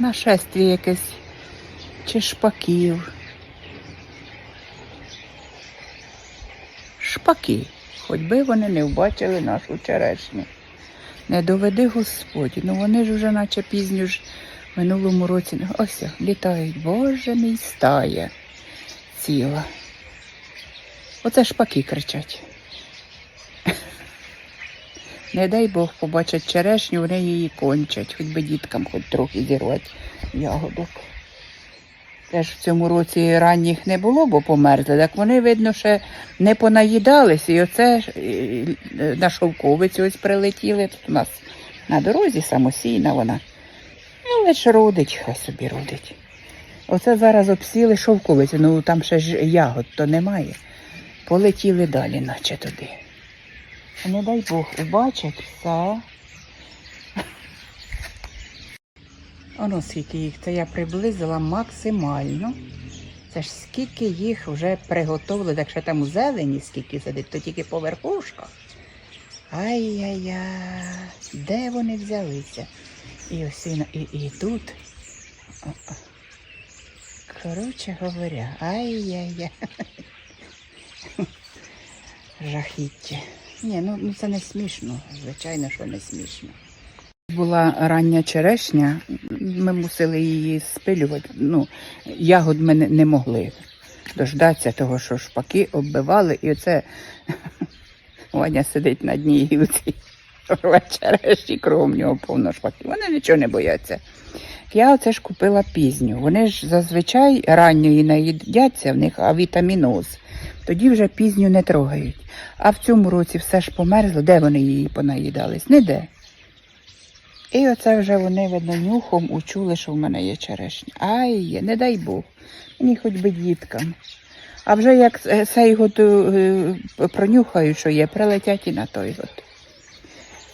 нашестві якесь чи шпаків. Шпаки, хоч би вони не вбачили нашу черешню. Не доведи Господь, ну вони ж уже наче пізню ж минулому році. Ось літають, Боже мій стає ціла. Оце шпаки кричать. Не дай Бог побачать черешню, вони її кончать, хоч би діткам хоч трохи зірвати ягодок. Теж в цьому році ранніх не було, бо померзли, так вони, видно, ще не понаїдались. І оце на шовковицю ось прилетіли. Тут у нас на дорозі самосійна вона. Але ж родить, хай собі родить. Оце зараз обсіли шовковицю, ну там ще ж ягод то немає. Полетіли далі, наче туди. Не дай Бог, убачать все. Оно скільки їх, це я приблизила максимально. Це ж скільки їх вже приготовили, так що там у зелені скільки сидить, то тільки по верхушках. Ай-яй-яй, де вони взялися? І ось і, і тут. Коротше говоря, ай-яй-яй. Жахіття. Ні, ну, ну це не смішно. Звичайно, що не смішно. Була рання черешня, ми мусили її спилювати. Ну, ягод ми не, могли дождатися того, що шпаки оббивали, і оце Ваня сидить на дні гілці, рве черешні, кров в нього повно шпаків. Вони нічого не бояться. Я оце ж купила пізню. Вони ж зазвичай ранньої наїдяться в них, а вітаміноз. Тоді вже пізню не трогають. А в цьому році все ж померзло, де вони її понаїдались? Ніде. І оце вже вони, видно, нюхом учули, що в мене є черешня. Ай, не дай Бог, мені хоч би діткам. А вже як е, цей год е, пронюхають, що є, прилетять і на той год.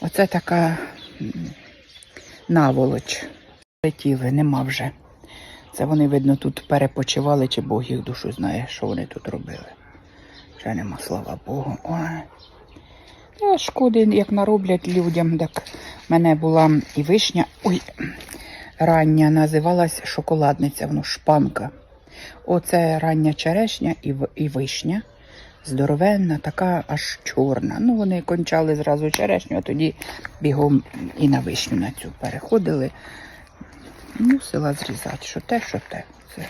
Оце така наволоч. Летіли, нема вже. Це вони, видно, тут перепочивали, чи Бог їх душу знає, що вони тут робили. Вже нема, слава Богу. Ой. Та шкоди, як нароблять людям, так в мене була і вишня, ой, рання називалась шоколадниця, воно шпанка. Оце рання черешня і, і вишня. Здоровенна, така аж чорна. Ну, вони кончали зразу черешню, а тоді бігом і на вишню на цю переходили. Мусила зрізати, що те, що те. Це